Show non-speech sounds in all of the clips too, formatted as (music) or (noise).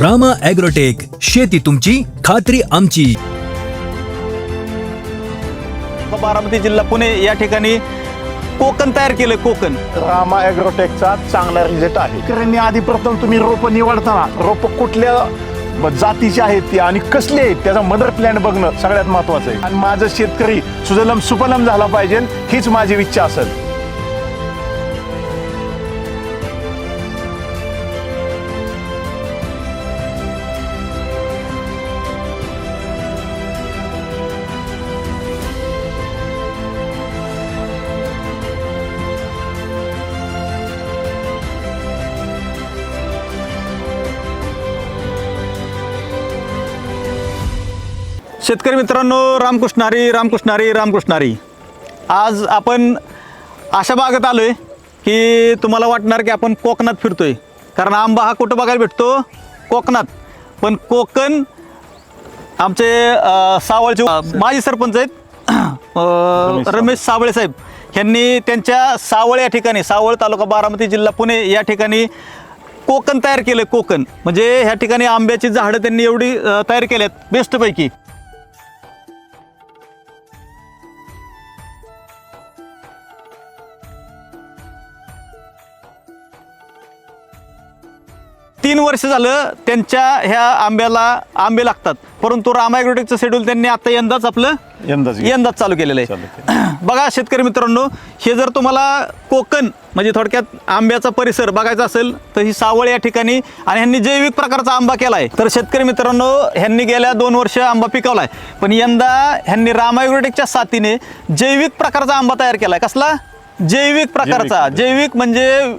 Rama agrotech शेती तुमची खात्री आमची. बारामती जिल्हा पुणे या ठिकाणी कोकण तयार केलं कोकण. रामा ॲग्रोटेकचा चांगला रिझल्ट आहे. शेतकऱ्यांनी आधी प्रथम तुम्ही रोप निवडताना रोप कुठल्या ब- जातीची आहेत ती आणि कसली आहेत त्याचा मदर प्लॅन बघणं सगळ्यात महत्वाचं आहे. आणि माझं शेतकरी सुजलम सुफलम झाला पाहिजे हीच माझी इच्छा असेल. शेतकरी मित्रांनो रामकृष्णारी रामकृष्णारी रामकृष्णारी आज आपण अशा बागेत आलो आहे की तुम्हाला वाटणार की आपण कोकणात फिरतोय. कारण आंबा हा कुठं बघायला भेटतो? कोकणात. पण कोकण आमचे सावळचे माजी सरपंच आहेत. (clears throat) रमेश साबळे साहेब. यांनी त्यांच्या सावळ या ठिकाणी सावळ तालुका बारामती जिल्हा पुणे या ठिकाणी कोकण तयार केलं कोकण. म्हणजे ह्या ठिकाणी आंब्याची झाडं त्यांनी एवढी तयार केल्यात बेस्टपैकी तीन वर्ष झालं त्यांच्या ह्या आंब्याला आंबे लागतात. परंतु रामायग्रोटेकचं शेड्यूल त्यांनी आता यंदाच आपलं यंदाच यंदाच चालू केलेलं आहे. बघा शेतकरी मित्रांनो हे जर तुम्हाला कोकण म्हणजे थोडक्यात आंब्याचा परिसर बघायचा असेल तर ही सावळ या ठिकाणी आणि ह्यांनी जैविक प्रकारचा आंबा केला आहे तर शेतकरी मित्रांनो ह्यांनी गेल्या दोन वर्ष आंबा पिकवला आहे पण यंदा ह्यांनी रामायग्रोटेकच्या साथीने जैविक प्रकारचा आंबा तयार केला आहे कसला जैविक प्रकारचा. जैविक म्हणजे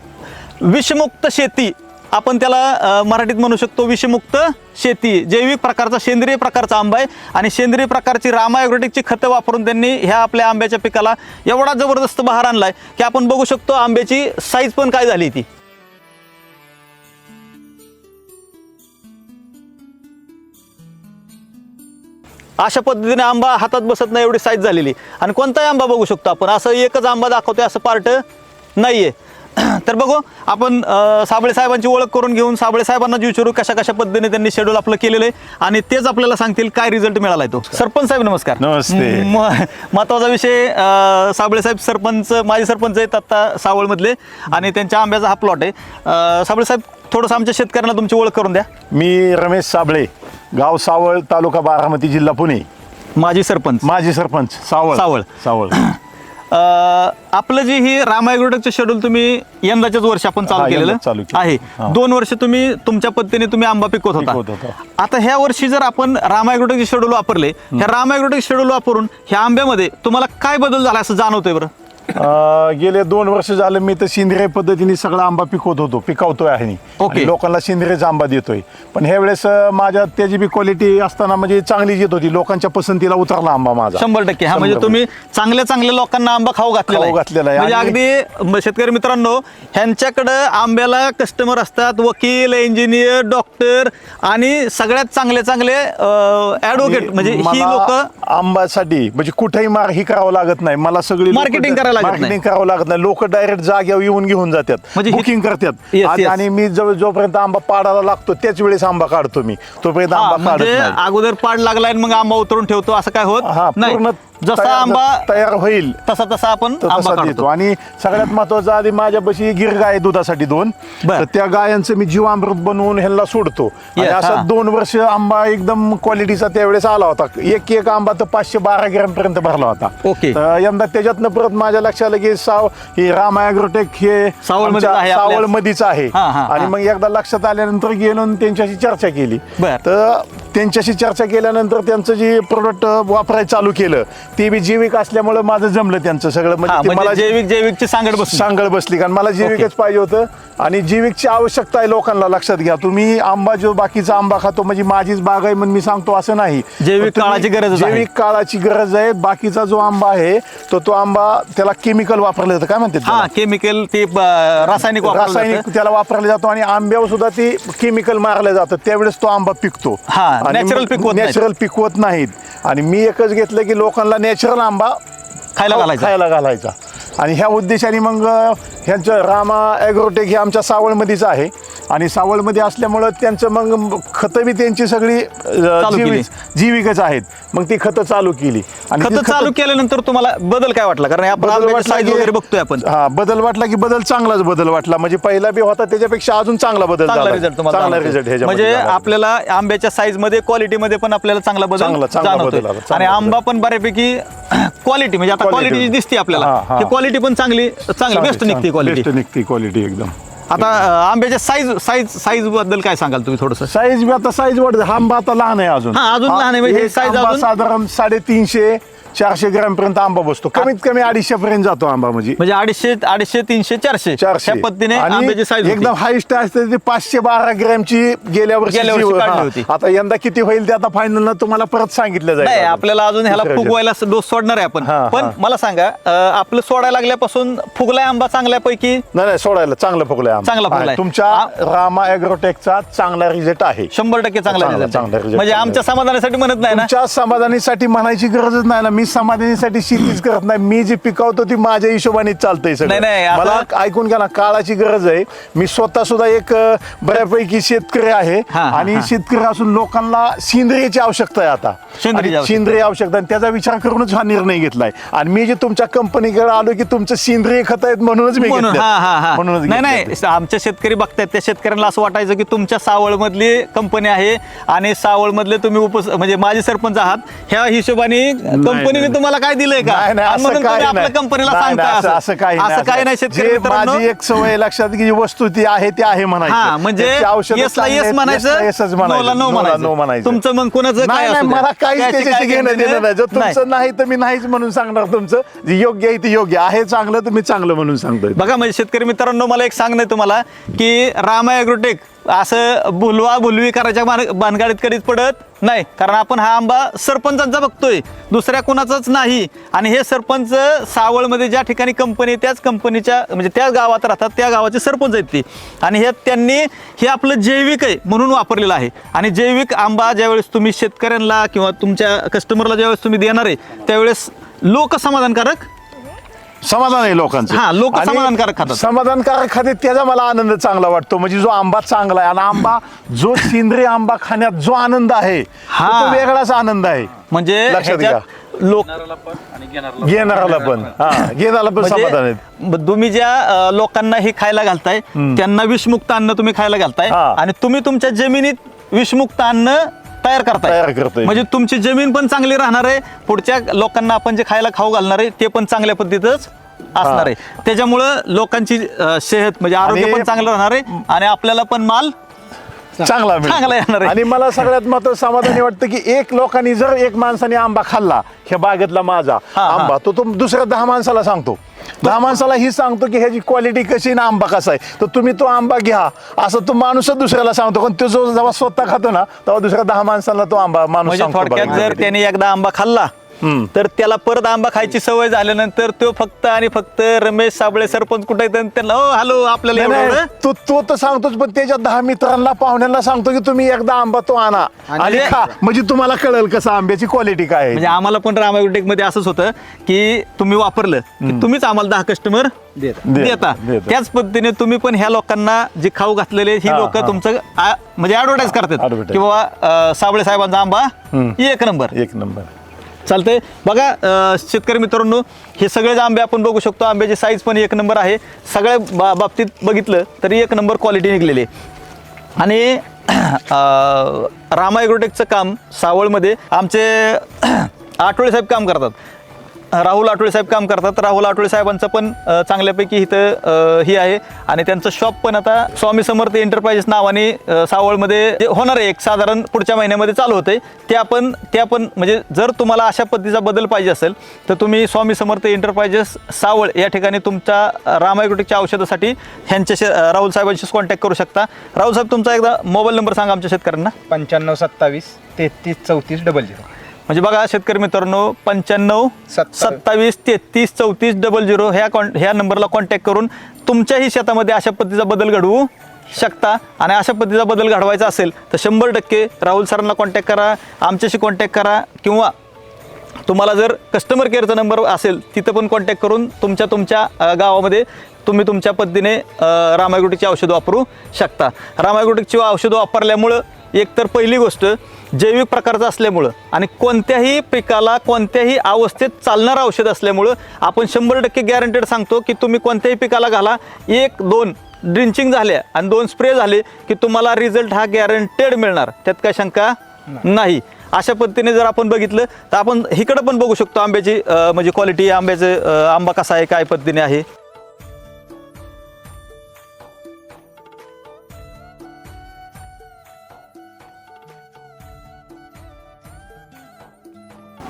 विषमुक्त शेती. आपण त्याला मराठीत म्हणू शकतो विषमुक्त शेती. जैविक प्रकारचा सेंद्रिय प्रकारचा आंबा आहे. आणि सेंद्रिय प्रकारची रामायोग्रेटिकची खतं वापरून त्यांनी ह्या आपल्या आंब्याच्या पिकाला एवढा जबरदस्त बहार आणलाय की आपण बघू शकतो आंब्याची साईज पण काय झाली ती. अशा पद्धतीने आंबा हातात बसत नाही एवढी साईज झालेली. आणि कोणताही आंबा बघू शकतो आपण. असं एकच आंबा दाखवतोय असं पार्ट नाहीये. (clears throat) तर बघू आपण साबळे साहेबांची ओळख करून घेऊन साबळे साहेबांना विचारू कशा कशा पद्धतीने त्यांनी शेड्यूल आपलं केलेलं आहे. आणि तेच आपल्याला सांगतील काय रिझल्ट मिळालाय तो. सरपंच साहेब नमस्कार. नमस्ते. महत्त्वाचा विषय साबळे साहेब सरपंच माजी सरपंच आहेत आता सावळमधले. आणि त्यांच्या आंब्याचा हा प्लॉट आहे. साबळे साहेब थोडंसं आमच्या शेतकऱ्यांना तुमची ओळख करून द्या. मी रमेश साबळे गाव सावळ तालुका बारामती जिल्हा पुणे. माजी सरपंच. माजी सरपंच सावळ. सावळ. सावळ. (clears throat) आपलं जे ही रामायग्रोटेकचं शेड्यूल तुम्ही यंदाच्याच वर्ष आपण चालू हा, केलेलं यंदाच चालू केलं. आहे हा. दोन वर्ष तुम्ही तुमच्या पद्धतीने तुम्ही आंबा पिकवत पिकवत होता होतो. आता ह्या वर्षी जर आपण रामायग्रोटेकचे शेड्यूल वापरले ह्या रामायग्रोटेक शेड्यूल वापरून ह्या आंब्यामध्ये तुम्हाला काय बदल झाला असं जाणवतोय बरं अं, गेले दोन वर्ष झालं मी तर सेंद्रिय पद्धतीने सगळा आंबा पिकवत होतो पिकवतोय आहे मी. ओके. आणि लोकांना सेंद्रियचा आंबा देतोय. पण ह्या वेळेस अं, माझ्या त्याची बी क्वालिटी असताना म्हणजे चांगलीच येत होती. लोकांच्या पसंतीला उतरला आंबा माझा. शंभर टक्के. हा म्हणजे शंभर तुम्ही चांगल्या चांगल्या लोकांना आंबा खाऊ घातलेला खाऊ घातलेला आहे. म्हणजे आणि- अगदी म- शेतकरी मित्रांनो ह्यांच्याकडं आंब्याला कस्टमर असतात वकील इंजिनियर डॉक्टर आणि सगळ्यात चांगले चांगले ऍडव्होकेट म्हणजे ही मला लोक आंब्यासाठी म्हणजे कुठेही मार ही करावं लागत नाही. मला सगळी Marketing करायला लागत नाही. मार्केटिंग करावं लागत नाही. लोक डायरेक्ट जाग्यावर येऊन घेऊन जातात. म्हणजे हे- बुकिंग करतात. Yes, आणि- yes. आणि मी जो जोपर्यंत आंबा पाडायला लागतो त्याच वेळेस आंबा काढतो मी. तोपर्यंत हा, आंबा काढत म्हणजे नाही. अगोदर पाड लागलाय आणि मग आंबा उतरून ठेवतो असं काय होत नाही. पूर्ण जसा तयार- आंबा तयार होईल तसा तसा आपण तर आंबा तसा देतो. काढतो. आणि सगळ्यात महत्वाचं आधी माझ्यापाशी गिर गाय आहे दुधासाठी दोन. बर. तर त्या गायांचं मी जीवामृत बनवून ह्यांना सोडतो. आणि Yes, असा हा. दोन वर्ष आंबा एकदम क्वालिटीचा त्यावेळेस आला होता. एक एक आंबा तर पाचशे बारा ग्रॅम पर्यंत भरला होता. ओके. तर यंदा त्याच्यातनं परत माझ्या लक्षात आलं की साव ही राम ॲग्रोटेक हे सावळमध्येच आमच्या आहे आपल्या- सावळमध्येच आहे हा, हा, आणि. मग एकदा लक्षात आल्यानंतर गेलो आणि त्यांच्याशी चर्चा केली बर. तर त्यांच्याशी चर्चा केल्यानंतर त्यांचं जे प्रोडक्ट वापरायला चालू केलं ते बी जैविक असल्यामुळे माझं जमलं त्यांचं सगळं. हा, म्हणजे ते म्हणजे मला जैविक जैविकची सांगड बस सांगड बसली कारण मला जैविकच पाहिजे होतं. आणि जैविकची आवश्यकता आहे लोकांना लक्षात घ्या. तुम्ही आंबा जो बाकीचा आंबा खातो म्हणजे माझीच बाग आहे म्हणून मी सांगतो असं नाही. जैविक तुम्ही- काळाची गरजच आहे. जैविक काळाची गरज आहे. बाकीचा जो आंबा आहे तो तो आंबा त्याला केमिकल वापरलं जातं. काय म्हणतात हा त्याला? केमिकल ते ब- रासायनिक वापरलं रासायनिक जातं. त्याला वापरला जातो आणि आंब्यावर सुद्धा ते केमिकल मारलं जातं. त्यावेळेस तो आंबा पिकतो. हा, natural पिकवत नाहीत. नॅचरल पिकवत नाहीत. आणि मी एकच घेतलं की लोकांना नॅचरल आंबा खायला घालायचं. खायला घालायचा. आणि ह्या उद्देशाने मग ह्यांचं रामा ॲग्रोटेक हे आमच्या सावळमध्येच आहे आणि सावळमध्ये असल्यामुळं त्यांचं मग खतं बी त्यांची सगळी. जीविक जीविकच आहेत मग ती खतं चालू केली आणि खतं चालू केल्यानंतर तुम्हाला बदल काय वाटला कारण वगैरे बघतोय आपण हा बदल वाटला की बदल चांगलाच बदल वाटला म्हणजे पहिला बी होता त्याच्यापेक्षा अजून चांगला बदल चांगला झाला. रिझल्ट चांगला म्हणजे. आपल्याला आंब्याच्या साईजमध्ये क्वालिटी मध्ये पण आपल्याला चांगला बदल आणि. आंबा पण बऱ्यापैकी (clears throat) क्वालिटी म्हणजे आता. क्वालिटी दिसते आपल्याला क्वालिटी पण चांगली चांगली बेस्ट निघते क्वालिटी बेस्ट निघते क्वालिटी एकदम. आता आंब्याच्या साईज साईज साईजबद्दल काय सांगाल तुम्ही थोडस? साईज बी आता साईज वाढते हा आंबा आता लहान आहे अजून. हा, अजून लहान आहे, म्हणजे आंबा अजून- साधारण साडेतीनशे चारशे ग्रॅम पर्यंत आंबा बसतो कमीत कमी अडीचशे पर्यंत जातो आंबा म्हणजे म्हणजे अडीचशे अडीचशे तीनशे चारशे चारशे पद्धतीने आंब्याची साईज एकदम हायस्ट असते ती पाचशे बारा ग्रॅमची गेल्या वर्षी गेल्या वर्षी काढली. होती. आता यंदा किती होईल ते आता फायनल तुम्हाला परत सांगितलं जाईल नाही. आपल्याला अजून ह्याला दुसऱ्या फुगवायला डोस सोडणार आहे आपण हा, पण हा. मला सांगा अं, आपलं सोडायला लागल्यापासून फुगलाय आंबा चांगल्यापैकी नाही नाही सोडायला चांगलं फुगलंय आंबा. चांगला फुगलाय. तुमच्या आ- रामा ॲग्रोटेकचा चांगला रिझल्ट आहे शंभर टक्के चांगला चांगला- result चांगला आहे. result म्हणजे आमच्या समाधानासाठी म्हणत नाही ना तुमच्या समाधानीसाठी म्हणायची गरजच नाही ना मी समाधानीसाठी शेतीच करत नाही. मी जी पिकवतो ती माझ्या हिशोबाने चालतंय नाही, नाही, सगळं आता- मला ऐकून घ्या ना काळाची गरज आहे. मी स्वतः सुद्धा एक अ, बऱ्यापैकी शेतकरी आहे. हा, हा, आणि हा. शेतकरी असून लोकांना सेंद्रियाची आवश्यकता आहे आता. सेंद्रियाची आणि आवश्यकता. सेंद्रिय आवश्यकता आणि त्याचा विचार करूनच हा निर्णय घेतलाय. आणि मी जे तुमच्या कंपनीकडे आलो की तुमचं सेंद्रिय खत आहेत म्हणूनच मी म्हणून. हा म्हणूनच नाही. नाही आमच्या शेतकरी बघतायत त्या शेतकऱ्यांना असं वाटायचं की तुमच्या सावळ मधली कंपनी आहे आणि सावळ मधले तुम्ही उप म्हणजे माझे सरपंच आहात. ह्या हिशोबाने कंपनीने नाही. तुम्हाला काय दिलंय का नाही नाही आणि असं म्हणून तुम्ही आपल्या नाही. कंपनीला नाही, नाही, असं- असं काही असं काही नाही शेतकरी जे मित्रांनो माझी एक सवय लक्षात की जी वस्तू ती आहे ती आहे म्हणायचं म्हणजे त्याची औषधं येसला चांगली येस आहेत, म्हणायचं. नोला नो नोला नो म्हणायचं तुमचं मग कुणाचं काय नाही नाही असू द्या. मला काहीच त्याची त्याच्याशी काय घेणं देणं नाही जर नाही. तुमचं नाही तर मी नाहीच म्हणून सांगणार तुमचं जे योग्य आहे ते योग्य आहे चांगलं तर मी चांगलं म्हणून सांगतोय बघा म्हणजे शेतकरी मित्रांनो मला एक सांगणं आहे तुम्हाला की रामा ॲग्रोटेक असं भुलवा बुलवी करायच्या मान भानगाडीत कधीच पडत नाही. कारण आपण हा आंबा सरपंचांचा बघतोय. दुसऱ्या कोणाचाच नाही. आणि हे सरपंच सावळमध्ये ज्या ठिकाणी कंपनी त्याच कंपनीच्या म्हणजे त्याच गावात राहतात त्या गावाचे सरपंच आहेत ते. आणि हे त्यांनी हे आपलं जैविक आहे म्हणून वापरलेलं आहे. आणि जैविक आंबा ज्यावेळेस तुम्ही शेतकऱ्यांना किंवा तुमच्या कस्टमरला ज्यावेळेस तुम्ही देणार आहे त्यावेळेस लोक समाधानकारक समाधान आहे लोकांचं हा, लोक आणि समाधानकारक खातात. समाधानकारक खाते त्याचा मला आनंद चांगला वाटतो म्हणजे जो आंबा चांगला आहे आणि आंबा जो सेंद्रिय आंबा खाण्यात जो आनंद आहे हा. तो वेगळाच आनंद आहे म्हणजे लक्षात घ्या. ह्याच्यात लोक घेणाराला पण हा घेणारा पण समाधान आहे म्हणजे तुम्ही ज्या अं, लोकांना हे खायला घालताय त्यांना विषमुक्त अन्न तुम्ही खायला घालताय हा. आणि तुम्ही तुमच्या जमिनीत विषमुक्त अन्न तयार करताय. म्हणजे तुमची जमीन पण चांगली राहणार आहे. पुढच्या लोकांना आपण जे खायला खाऊ घालणार आहे ते पण चांगल्या पद्धतीतच असणार आहे. त्याच्यामुळं लोकांची अं, सेहत म्हणजे आरोग्य आणि- पण चांगलं राहणार आहे आणि आपल्याला पण माल चांगला मिळेल. चांगला येणार आहे. आणि मला सगळ्यात महत्त्व समाधानी वाटतं की एक लोकांनी जर एक माणसाने आंबा खाल्ला ह्या बागेतला माझा हा, हा. आंबा तो तो दुसऱ्या दहा माणसाला सांगतो दहा माणसाला ही सांगतो की ह्याची क्वालिटी कशी आहे ना आंबा कसा आहे तर तुम्ही तो आंबा घ्या असं तो माणूसच दुसऱ्याला सांगतो पण तो जो जेव्हा स्वतः खातो ना तेव्हा दुसऱ्या दहा माणसाला तो आंबा माणूस म्हणजे सांगतो थोडक्यात बघा. जर त्याने एकदा आंबा खाल्ला. तर त्याला परत आंबा खायची सवय झाल्यानंतर तो फक्त आणि फक्त रमेश साबळे सरपंच कुठे त्यांना हो हॅलो आपल्याला नाही, एवढं नाही, एवढं." तो तो तर सांगतोच पण त्याच्या दहा मित्रांना पाहुण्यांना सांगतो की तुम्ही एकदा आंबा तो आणा. आणि खा. म्हणजे तुम्हाला कळेल कसं आंब्याची क्वालिटी काय आहे. म्हणजे आम्हाला पण रामायोटेकमध्ये असंच होतं की तुम्ही वापरलं की तुम्हीच आम्हाला दहा कस्टमर देता. देता. त्याच पद्धतीने तुम्ही पण ह्या लोकांना जे खाऊ घातलेले ही हा, लोक हा. तुमचं आ- म्हणजे ऍडव्हर्टाईज करतात. Advertise. की बाबा अं, साबळे साहेबांचा आंबा एक नंबर. एक नंबर. चालतंय. बघा अं, शेतकरी मित्रांनो हे सगळेच आंबे आपण बघू शकतो. आंब्याची साईज पण एक नंबर आहे. सगळ्या बा बाबतीत बघितलं तरी एक नंबर क्वालिटी निघलेली आहे. आणि अं, रामा एग्रोटेकचं काम सावळमध्ये आमचे आठवळे साहेब काम करतात. राहुल आठवळे साहेब काम करतात. राहुल आठवळे साहेबांचं पण चांगल्यापैकी इथं हे ही आहे. आणि त्यांचं शॉप पण आता स्वामी समर्थ एंटरप्राइजेस नावाने सावळमध्ये होणार आहे एक साधारण पुढच्या महिन्यामध्ये चालू होते ते आपण ते आपण म्हणजे जर तुम्हाला अशा पद्धतीचा बदल पाहिजे असेल तर तुम्ही स्वामी समर्थ एंटरप्राइजेस सावळ या ठिकाणी तुमच्या रामायग्रोटिकच्या औषधासाठी ह्यांच्याशी राहुल साहेबांशी कॉन्टॅक्ट करू शकता. राहुल साहेब तुमचा एकदा मोबाईल नंबर सांगा आमच्या शेतकऱ्यांना. पंच्याण्णव सत्तावीस तेहतीस चौतीस डबल झिरो म्हणजे बघा शेतकरी मित्रांनो पंच्याण्णव सत्तावीस. तेहतीस चौतीस डबल झिरो ह्या कॉन ह्या नंबरला कॉन्टॅक्ट करून तुमच्याही शेतामध्ये अशा पद्धतीचा बदल घडवू शकता आणि अशा पद्धतीचा बदल घडवायचा असेल तर शंभर टक्के राहुल सरांना कॉन्टॅक्ट करा आमच्याशी कॉन्टॅक्ट करा किंवा तुम्हाला जर कस्टमर केअरचा नंबर असेल तिथं पण कॉन्टॅक्ट करून तुमच्या तुमच्या गावामध्ये तुम्ही तुमच्या पद्धतीने रामायग्रोटिकची औषधं वापरू शकता रामायग्रोटिकची औषधं वापरल्यामुळं एकतर पहिली गोष्ट जैविक प्रकारचं असल्यामुळं आणि कोणत्याही पिकाला कोणत्याही अवस्थेत चालणारं औषध असल्यामुळं आपण शंभर टक्के गॅरंटेड सांगतो की तुम्ही कोणत्याही पिकाला घाला. एक दोन ड्रिंचिंग झाल्या आणि दोन स्प्रे झाले की तुम्हाला रिझल्ट हा गॅरंटेड मिळणार. त्यात काय शंका नाही. अशा पद्धतीने जर आपण बघितलं तर आपण इकडं पण बघू शकतो आंब्याची म्हणजे क्वालिटी आंब्याचं आंबा कसा आहे काय पद्धतीने आहे.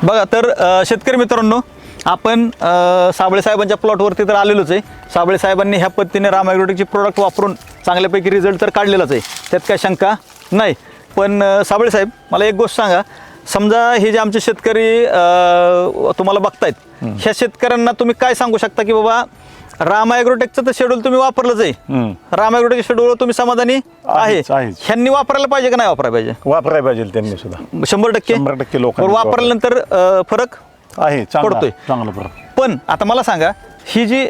बघा तर शेतकरी मित्रांनो आपण साबळे साहेबांच्या प्लॉटवरती तर आलेलोच आहे. साबळे साहेबांनी ह्या पद्धतीने रामायग्रोटिकचे प्रोडक्ट वापरून चांगल्यापैकी रिझल्ट तर काढलेलाच आहे. त्यात काय शंका नाही. पण साबळे साहेब मला एक गोष्ट सांगा. समजा हे जे आमचे शेतकरी तुम्हाला बघतायत ह्या शेतकऱ्यांना तुम्ही काय सांगू शकता की बाबा राम ॲग्रोटेकचं तर शेड्यूल तुम्ही वापरलंच आहे हम्म. राम ॲग्रोटेक शेड्यूल तुम्ही समाधानी आहे आहेच, आहेच. ह्यांनी वापरायला पाहिजे का नाही वापरायला पाहिजे वापरायला पाहिजे त्यांनी सुद्धा शंभर टक्के शंभर टक्के लोकांनी बरं, वापरल्यानंतर अ, फरक आहे चांगला पडतोय. चांगलं बरं पण आता मला सांगा ही जी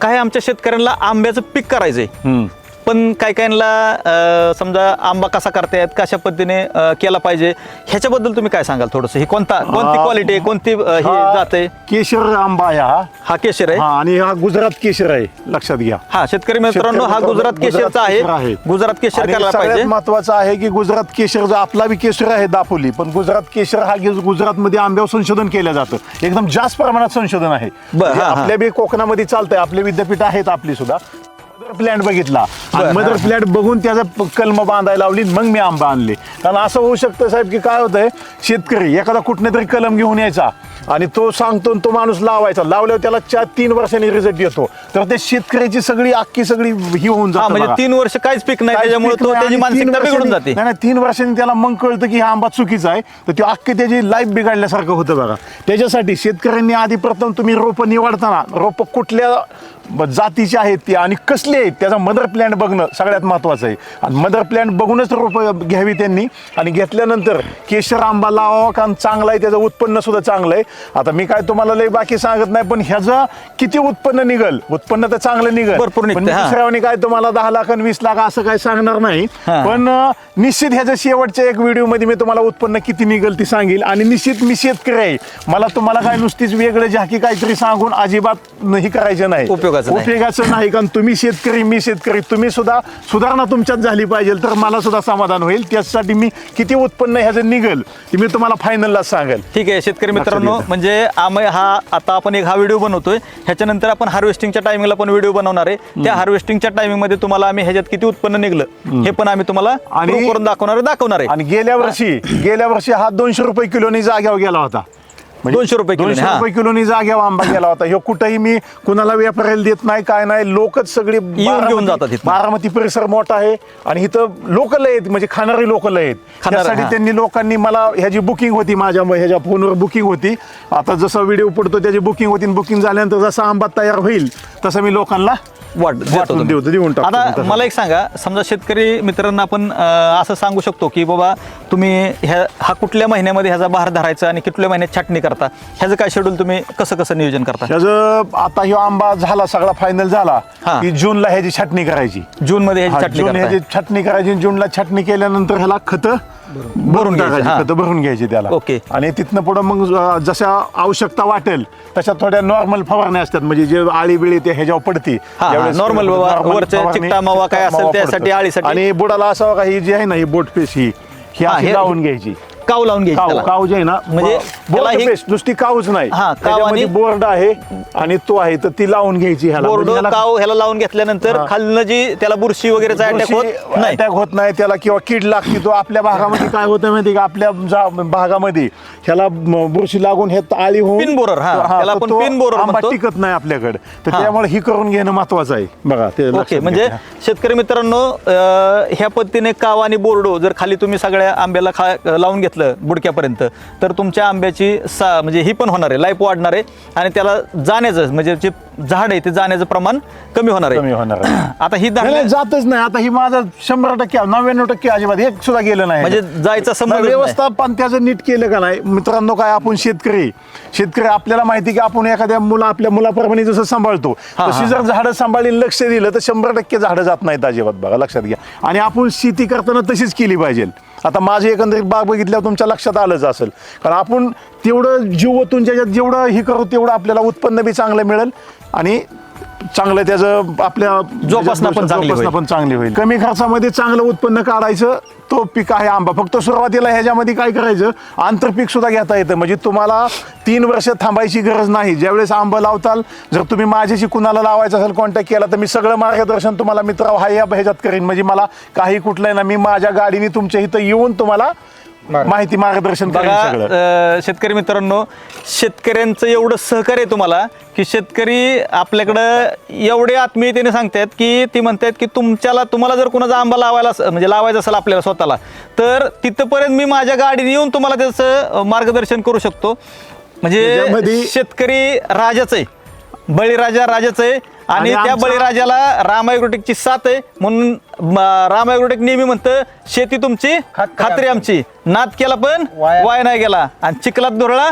काय आमच्या शेतकऱ्यांना आंब्याचं पीक करायचंय हम्म. पण काय अं, समजा आंबा कसा करतायत कशा पद्धतीने केला पाहिजे ह्याच्याबद्दल तुम्ही काय सांगाल थोडंसं? ही कोणता कोणती. क्वालिटी आहे कोणती ही जात आहे केशर आंबा आहे हा. हा केशर आहे? हा आणि हा गुजरात केशर आहे लक्षात घ्या. हा शेतकरी मित्रांनो हा शेतकरी गुजरात मित्रांनो, केशरचा आहे. गुजरात केशर करायला पाहिजे. महत्वाचं आहे की गुजरात केशर जो आपला बी केशर आहे दापोली पण गुजरात केशर हा गे- गुजरातमध्ये आंब्यावर संशोधन केलं जातं. एकदम जास्त प्रमाणात संशोधन आहे. बरं, म्हणजे हा, हा. आपल्या बी कोकणामध्ये चालतंय आपले विद्यापीठ आहेत आपली सुद्धा. प्लॅन्ट बघितला. बरं, मदर. प्लॅन्ट बघून त्याचा प- कलम बांधायला लावली मग मी आंबा आणले. कारण असं होऊ शकतं साहेब की काय होतंय शेतकरी एखादा कुठने तरी कलम घेऊन यायचा आणि तो सांगतो आणि तो माणूस लावायचा. लावल्यावर त्याला चार तीन वर्षांनी रिझल्ट येतो. तर ते शेतकऱ्याची सगळी अख्खी सगळी ही होऊन हा जाते म्हणजे बघा. तीन वर्ष काहीच पीक नाही काहीच त्याच्यामुळे पीक तो नाही त्याची आणि तीन मानसिकता बिघडून वर्षांनी- जाते. नाही नाही, तीन वर्षांनी त्याला मग कळतं की हा आंबा चुकीचा आहे. तर ते अख्खे त्याची लाईफ बिघडल्यासारखं होतं बघा. त्याच्यासाठी शेतकऱ्यांनी आधी प्रथम तुम्ही रोपं निवडताना रोपं कुठल्या ब- जातीची आहेत ती आणि कसली आहेत त्याचा मदर प्लॅन्ट बघणं सगळ्यात महत्वाचं आहे. आणि मदर प्लॅन्ट बघूनच रोपं घ्यावी त्यांनी. आणि घेतल्यानंतर केशर आंबा लावावा कारण चांगला आहे त्याचं उत्पन्न सुद्धा चांगलं आहे. आता मी काय तुम्हाला लय बाकी सांगत नाही पण ह्याचं किती उत्पन्न निघल? उत्पन्न तर चांगलं निघल. भरपूर पण निघतंय, मी हा. दुसऱ्यावानी काय तुम्हाला दहा लाख आणि वीस लाख असं काय सांगणार नाही. हा. पण अं, निश्चित ह्याच्या शेवटच्या एक व्हिडिओमध्ये मी तुम्हाला उत्पन्न किती निघेल ती सांगेल. आणि निश्चित मी शेतकरी आहे. मला तुम्हाला काय नुसतीच वेगळं झाकी काहीतरी सांगून अजिबात हे करायचं नाही. उपयोगाचं नाही. उपयोगाचं नाही कारण तुम्ही शेतकरी मी शेतकरी. तुम्ही सुद्धा सुधारणा तुमच्यात झाली पाहिजे तर मला सुद्धा समाधान होईल. त्यासाठी मी किती उत्पन्न ह्याचं निघेल ते मी तुम्हाला फायनलला सांगेल. ठीक आहे शेतकरी मित्रांनो येतं. म्हणजे आम्ही हा आता आपण एक हा व्हिडिओ बनवतोय. ह्याच्यानंतर आपण हार्वेस्टिंगच्या टायमिंगला पण व्हिडिओ बनवणार आहे. त्या हार्वेस्टिंगच्या टायमिंगमध्ये तुम्हाला आम्ही ह्याच्यात किती उत्पन्न निघलं हे पण आम्ही तुम्हाला आणि- करून दाखवणार आहे दाखवणार आहे. आणि गेल्या वर्षी गेल्या वर्षी हा दोनशे रुपये किलोनी जाग्यावर गेला होता. म्हणजे 200 रुपये किलोनी, दोनशे हा. रुपये किलोनी जाग्यावर आंबा गेला होता ह्यो कुठेही मी कुणाला व्यापारायला देत नाही काय नाही लोकच सगळी बारामती- घेऊन जातात इथनं. बारामती परिसर मोठा आहे आणि इथं लोकल आहेत म्हणजे खाणारी लोकल आहेत खाणारे, त्यासाठी हा. त्यांनी लोकांनी मला ह्याची बुकिंग होती माझ्या ह्याच्या फोनवर बुकिंग होती आता जसा व्हिडिओ पडतो त्याची बुकिंग होती बुकिंग झाल्यानंतर जसा आंबा तयार होईल तसं मी लोकांना वाट देतो वाटून तुम्ही. देऊ- देऊन टाकतो मी आता तसं. मला एक सांगा समजा शेतकरी मित्रांना आपण अं, असं सांगू शकतो की बाबा तुम्ही ह्या हा कुठल्या महिन्यामध्ये ह्याचा बहार धरायचा आणि कुठल्या महिन्यात छाटणी करता ह्याचं काय शेड्यूल तुम्ही कसं कसं नियोजन करता त्याचं आता ह्यो आंबा झाला सगळा फायनल झाला हा. की जूनला ह्याची छाटणी करायची जून मध्ये हा, ह्याची छाटणी जून करता ह्याची छाटणी करायची जूनला छाटणी केल्यानंतर ह्याला खत भरून घ्यायची, टाकायची हा. खत भरून घ्यायची त्याला ओके. आणि तिथनं पुढं मग अं, जशा आवश्यकता वाटेल तशा थोड्या नॉर्मल फवारण्या असतात म्हणजे जे आळी बिळी ते ह्याच्यावर पडती हा, normal बाबा, normal फवारणी, चिकटा मावा काय असेल मावा त्यासाठी, पडतं. आळीसाठी. आणि बुडाला असावं का ही जी आहे ना ही बोट पेस ही ही हा, अशी हे- लावून घ्यायची काव लावून घ्यायची काव त्याला. काव जे आहे ना म्हणजे त्याला बोर्ड ही- पेस्ट नुसती कावच नाही हा, काव त्याच्यामध्ये आणि- बोर्ड आहे आणि तो आहे तर ती लावून घ्यायची ह्याला बोर्ड म्हणजे ह्याला- काव ह्याला लावून घेतल्यानंतर. खालनं जी त्याला बुरशी वगैरेचा अटॅक होत नाही होत नाही त्याला किंवा कीड लागते तो आपल्या भागामध्ये काय होतं माहिती का आपल्या जा- भागामध्ये ह्याला म- बुरशी लागून हे आळी होऊन Pin borer, हा. तो- त्याला तो- आपण तो pin borer आंबा म्हणतो. टिकत नाही आपल्याकडे तर हा. त्यामुळे ही करून घेणं महत्वाचं आहे बघा ते ओके म्हणजे. शेतकरी मित्रांनो अं, ह्या पद्धतीने काव आणि बोर्डो जर खाली तुम्ही सगळ्या आंब्याला खा लावून घेतलं घेतलं बुडक्यापर्यंत. तर तुमच्या आंब्याची सा म्हणजे ही पण होणार आहे. लाईफ वाढणार आहे आणि त्याला जाण्याचं म्हणजे जे झाड आहे ते जाण्याचं प्रमाण कमी होणार कमी आहे होणार आहे. (clears throat) आता ही नाही, जातच नाही. आता ही माझं शंभर टक्के नव्याण्णव टक्के अजिबात एक सुद्धा गेलं नाही. म्हणजे जायचा नाही, संबंध व्यवस्थापन त्याचं नीट केलं का नाही? मित्रांनो काय आपण शेतकरी शेतकरी आपल्याला माहिती की आपण एखाद्या मुला आपल्या मुलाप्रमाणे जसं सांभाळतो हा, तशी हा. जर झाडं सांभाळली लक्ष दिलं तर शंभर टक्के झाडं जात नाहीत अजिबात बघा लक्षात घ्या. आणि आपण शेती करताना तशीच केली पाहिजे. आता माझी एकंदरीत बाग बघितल्यावर तुमच्या लक्षात आलंच असेल. कारण आपण तेवढं जीव ओतून ज्याच्यात जेवढं हे करू तेवढं आपल्याला उत्पन्न बी चांगलं मिळेल आणि चांगलं त्याचं आपल्या जोपासना पण चांगली जोपासना होईल. पण चांगली होईल. कमी खर्चामध्ये चांगलं उत्पन्न काढायचं तो पीक आहे आंबा. फक्त सुरुवातीला ह्याच्यामध्ये काय करायचं आंतरपीक सुद्धा घेता येतं. म्हणजे तुम्हाला तीन वर्ष थांबायची गरज नाही. ज्यावेळेस आंबा लावताल जर तुम्ही माझ्याशी कुणाला लावायचं असेल कॉन्टॅक्ट केला तर मी सगळं मार्गदर्शन तुम्हाला मित्र हा या ह्याच्यात करीन. म्हणजे मला काही कुठलंही ना मी माझ्या गाडीने तुमच्या इथं येऊन तुम्हाला माहिती मार्गदर्शन करेन बघा सगळं. अं, शेतकरी मित्रांनो शेतकऱ्यांचं एवढं सहकार्य आहे तुम्हाला की शेतकरी आपल्याकडं एवढे आत्मीयतेने सांगतात की ती म्हणतात की तुमच्याला तुम्हाला जर कोणाचा आंबा लावायला अस- म्हणजे लावायचा असेल आपल्याला स्वतःला तर तिथंपर्यंत मी माझ्या गाडीने येऊन तुम्हाला त्याचं अं, मार्गदर्शन करू शकतो. म्हणजे त्याच्यामध्ये- शेतकरी राजाच आहे. बळीराजा राजाच आहे. आणि आणि त्या आमचा- बळीराजाला राम ॲग्रोटेकची साथ आहे. म्हणून म, राम ॲग्रोटेक नेहमी म्हणतं शेती तुमची खात्री खात्री आमची. नाद केला पण वाया- वाया नाही गेला. आणि चिखलात धुरळा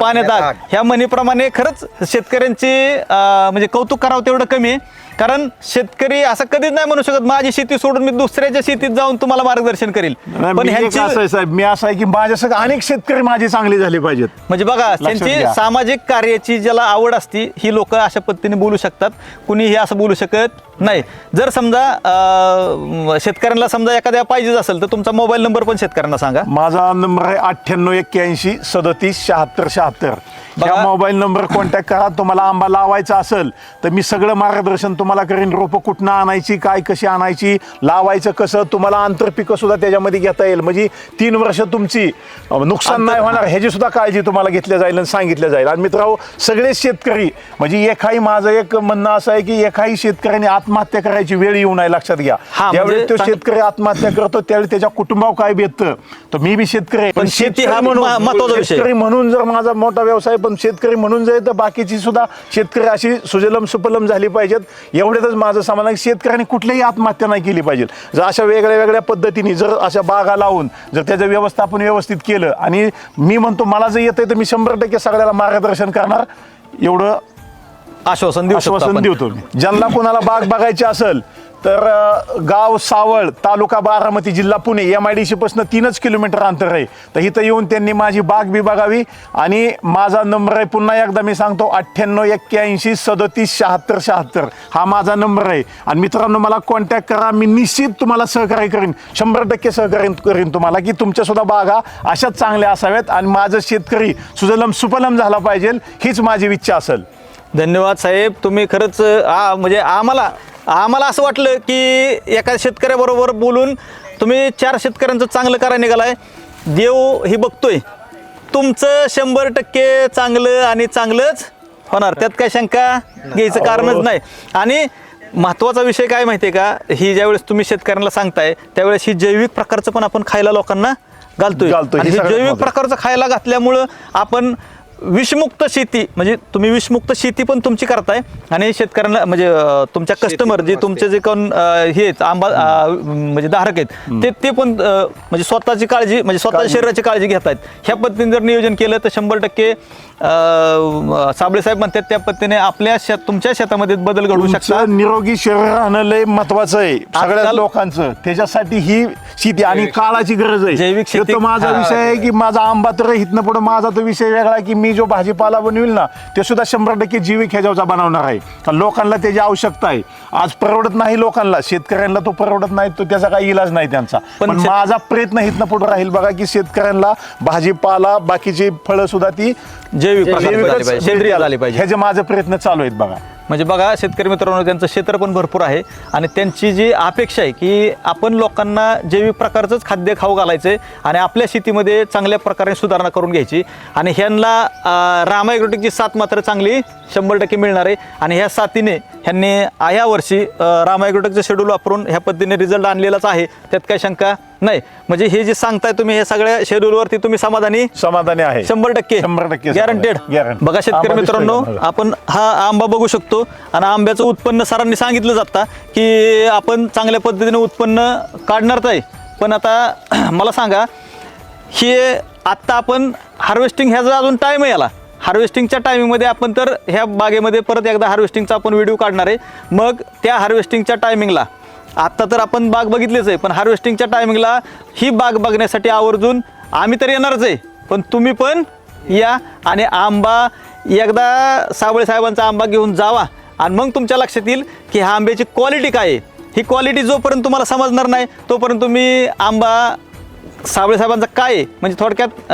पाण्यात आग. आग. ह्या म्हणीप्रमाणे खरंच शेतकऱ्यांची अं, म्हणजे कौतुक करावं तेवढं कमी आहे. कारण शेतकरी असं कधीच नाही म्हणू शकत माझी शेती सोडून मी दुसऱ्याच्या शेतीत जाऊन तुम्हाला मार्गदर्शन करील. पण ह्यांची असं आहे साहेब मी असं आहे की माझ्या सगळं अनेक शेतकरी माझे चांगले झाले पाहिजेत. म्हणजे बघा त्यांची घ्या. सामाजिक कार्याची ज्याला आवड असती ही लोक अशा पद्धतीने बोलू शकतात. कुणीही असं बोलू शकत नाही जर समजा अं, शेतकऱ्यांना समजा एखाद्या पाहिजेच असेल तर तुमचा मोबाईल नंबर पण शेतकऱ्यांना सांगा. माझा नंबर आहे अठ्ठ्याण्णव एक्क्याऐंशी सदतीस शहात्तर शहात्तर. बघा. मोबाईल नंबर कॉन्टॅक्ट करा तुम्हाला आंबा लावायचा असेल तर मी सगळं मार्गदर्शन तुम्हाला करेन. रोपं कुठनं आणायची काय कशी आणायची लावायचं कसं तुम्हाला आंतरपिकं सुद्धा त्याच्यामध्ये घेता येईल. म्हणजे तीन वर्ष तुमची अं, नुकसान नाही होणार ह्याची सुद्धा काळजी तुम्हाला घेतल्या जाईल आणि सांगितलं जाईल. आणि मित्रांनो सगळेच शेतकरी म्हणजे एकाही माझं एक म्हणणं असं आहे की एकाही शेतकऱ्याने आत्महत्या करायची वेळ येऊ नये लक्षात घ्या. हा, म्हणजे ज्यावेळी तो चांग- शेतकरी आत्महत्या करतो त्यावेळी त्याच्या कुटुंबावर काय बेततं तर मी बी शेतकरी आहे. पण शेती शेतकरी हा म्हणून- मा- महत्त्वाचा विषय. शेतकरी म्हणून जर माझा मोठा व्यवसाय पण शेतकरी म्हणून जर तर बाकीची सुद्धा शेतकरी अशी सुजलम सुपलम झाली पाहिजेत एवढ्यातच माझं समाधान आहे. शेतकऱ्यांनी कुठलीही आत्महत्या नाही केली पाहिजे जर अशा वेगळ्या वेगळ्या पद्धतीने जर अशा बागा लावून जर त्याचं व्यवस्थापन व्यवस्थित केलं आणि मी म्हणतो मला जर येतंय तर मी शंभर टक्के सगळ्याला मार्गदर्शन करणार एवढं आश्वासन देऊ शकतो आश्वासन आपण. देतो मी ज्यांना कोणाला बाग बघायची असेल तर अ, गाव सावळ तालुका बारामती जिल्हा पुणे एम आय डी पासून तीनच किलोमीटर अंतर आहे. तर इथं येऊन त्यांनी माझी बाग बी बघावी. आणि माझा नंबर आहे पुन्हा एकदा मी सांगतो अठ्ठ्याण्णव एक्क्याऐंशी सदतीस शहात्तर शहात्तर. हा माझा नंबर आहे. आणि मित्रांनो मला कॉन्टॅक्ट करा. मी निश्चित तुम्हाला सहकार्य करेन. शंभर टक्के सहकार्य करेन तुम्हाला की तुमच्या सुद्धा बागा अशाच चांगल्या असाव्यात. आणि माझं शेतकरी सुजलम सुपलम झाला पाहिजे हीच माझी इच्छा असेल. धन्यवाद साहेब. तुम्ही खरंच आ, म्हणजे आम्हाला आम्हाला असं वाटलं की एका शेतकऱ्याबरोबर बोलून तुम्ही चार शेतकऱ्यांचं चांगलं करा निघालाय. देव ही बघतोय. तुमचं शंभर टक्के चांगलं आणि चांगलंच होणार. त्यात काय शंका घ्यायचं कारणच नाही. आणि महत्त्वाचा विषय काय माहिती आहे का? ही ज्यावेळेस तुम्ही शेतकऱ्यांना सांगताय त्यावेळेस ही जैविक प्रकारचं पण आपण खायला लोकांना घालतोय. हे हे जैविक. प्रकारचं खायला घातल्यामुळं आपण विषमुक्त शेती म्हणजे तुम्ही विषमुक्त शेती पण तुमची करताय आणि शेतकऱ्यांना म्हणजे तुमच्या कस्टमर जे तुमचे जे कोण हे आहेत आंबा म्हणजे धारक आहेत ते ते पण म्हणजे स्वतःची काळजी म्हणजे स्वतःच्या शरीराची काळजी घेत आहेत. ह्या पद्धतीने जर नियोजन केलं तर शंभर टक्के साबळे साहेब म्हणतात त्या पद्धतीने आपल्या शेत तुमच्या शेतामध्ये बदल घडवू शकता तुमचं निरोगी शरीर राहणं लय महत्वाचं आहे. सगळ्या लोकांचं. त्याच्यासाठी ही शेती आणि काळाची गरज आहे. जैविक शेती- माझा. विषय आहे की माझा आंबा तर इथनं पुढे माझा तो विषय वेगळा की मी जो भाजीपाला बनविल ना ते सुद्धा शंभर टक्के जीविक ह्याच्यावरचा बनवणार आहे. कारण लोकांना त्याची आवश्यकता आहे. आज परवडत नाही लोकांना शेतकऱ्यांना तो परवडत नाही तो त्याचा काही इलाज नाही त्यांचा. पण माझा प्रयत्न इथनं पुढे राहील बघा की शेतकऱ्यांना भाजीपाला बाकीची फळं सुद्धा ती जैविक ह्याचे माझे प्रयत्न चालू आहेत बघा. म्हणजे बघा शेतकरी मित्रांनो त्यांचं क्षेत्र पण भरपूर आहे आणि त्यांची जी अपेक्षा आहे की आपण लोकांना जैविक प्रकारचंच खाद्य खाऊ घालायचं आहे आणि आपल्या शेतीमध्ये चांगल्या प्रकारे सुधारणा करून घ्यायची. आणि ह्यांना रामायग्रोटिकची साथ मात्र चांगली शंभर टक्के मिळणार आहे. आणि ह्या साथीने ह्यांनी यावर्षी रामायग्रोटिकचं शेड्यूल वापरून ह्या पद्धतीने रिझल्ट आणलेलाच आहे. त्यात काही शंका? नाही म्हणजे हे जे सांगताय तुम्ही हे सगळ्या शेड्यूलवरती तुम्ही समाधानी? समाधानी आहे. शंभर टक्के. शंभर टक्के गॅरंटेड. बघा शेतकरी मित्रांनो? आपण हा आंबा बघू शकतो आणि आंब्याचं उत्पन्न सरांनी सांगितलं जातं की आपण चांगल्या पद्धतीने उत्पन्न काढणारच आहे. पण आता (clears throat) मला सांगा हे आत्ता आपण हार्वेस्टिंग ह्याचा अजून टाईम आहे याला. हार्वेस्टिंगच्या टायमिंगमध्ये आपण तर ह्या बागेमध्ये परत एकदा हार्वेस्टिंगचा आपण व्हिडिओ काढणार आहे. मग त्या हार्वेस्टिंगच्या टायमिंगला आत्ता तर आपण बाग बघितलीच आहे पण हार्वेस्टिंगच्या टायमिंगला ही बाग बघण्यासाठी आवर्जून आम्ही तर येणारच आहे. पण तुम्ही पण या आणि आंबा एकदा साबळे साहेबांचा आंबा घेऊन जावा. आणि मग तुमच्या लक्षात येईल की ह्या आंब्याची क्वालिटी काय आहे. ही क्वालिटी जोपर्यंत तुम्हाला समजणार नाही तोपर्यंत तुम्ही आंबा साबळे साहेबांचा काय म्हणजे थोडक्यात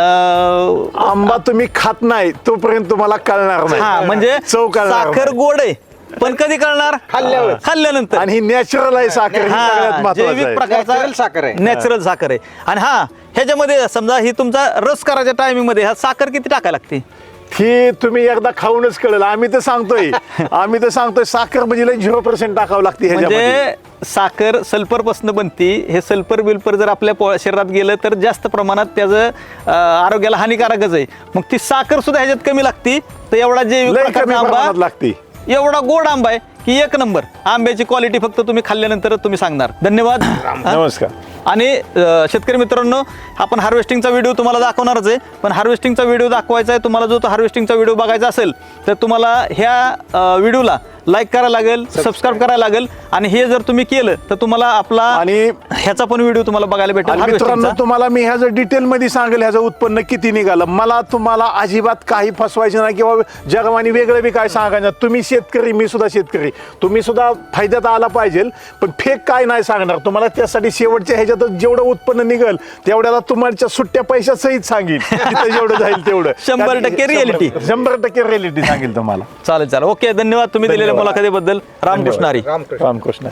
आंबा तुम्ही खात नाही तोपर्यंत तुम्हाला कळणार नाही. हा म्हणजे साखर. गोड आहे. पण कधी कळणार खाल्ल्यावर. खाल्ल्यानंतर. आणि ही नॅचरल आहे साखर ही हा, जैविक आहे. Natural साखर आहे. नॅचरल साखर आहे. आणि हा ह्याच्यामध्ये समजा ही तुमचा रस करायच्या टायमिंगमध्ये हा साखर किती टाकायला लागते? ही तुम्ही एकदा खाऊनच कळेल. आम्ही तर सांगतोय. (laughs) आम्ही तर सांगतोय साखर म्हणजे झिरो पर्सेंट टाकावं लागते ह्याच्यामध्ये. म्हणजे साखर सल्फरपासून बनती. हे सल्फर बिल्फर जर आपल्या पो- शरीरात गेलं तर जास्त प्रमाणात त्याचं अं, आरोग्याला हानिकारकच आहे. मग ती साखर सुद्धा ह्याच्यात कमी लागती. तर एवढा जे लय कमी प्रमाणात लागते. एवढा गोड आंबा आहे. की एक नंबर. आंब्याची क्वालिटी फक्त तुम्ही खाल्ल्यानंतर तुम्ही सांगणार. धन्यवाद. हा? नमस्कार. आणि अ, शेतकरी मित्रांनो आपण हार्वेस्टिंगचा व्हिडिओ तुम्हाला दाखवणारच आहे. पण हार्वेस्टिंगचा व्हिडिओ दाखवायचा आहे तुम्हाला जो तो हार्वेस्टिंगचा व्हिडिओ बघायचा असेल तर तुम्हाला ह्या अ, व्हिडिओला लाईक करायला लागेल सबस्क्राईब करायला लागेल. आणि हे जर तुम्ही केलं तर तुम्हाला आपला आणि- ह्याचा पण व्हिडिओ तुम्हाला बघायला भेटेल आणि मित्रांनो तुम्हाला मी ह्याचं डिटेल मध्ये सांगेल ह्याचं उत्पन्न किती निघालं. मला तुम्हाला अजिबात काही फसवायचं नाही किंवा जगवानी वेगळं बी काय सांगायचं नाही. तुम्ही शेतकरी मी सुद्धा शेतकरी. तुम्ही सुद्धा फायद्यात आला पाहिजे. पण फेक काय नाही सांगणार. तुम्हाला त्यासाठी शेवटच्या ह्याच्यात जेवढं उत्पन्न निघेल तेवढ्याला तुम्हाला सुट्ट्या पैशा सहित सांगेल तिथं जेवढं जाईल तेवढं. (laughs) शंभर टक्के reality. शंभर टक्के रियालिटी सांगेल तुम्हाला. चालेल चालेल. ओके धन्यवाद तुम्ही दिलेल्या. मुलाखतीबद्दल. रामकृष्ण हरी. रामकृष्ण रामकृष्ण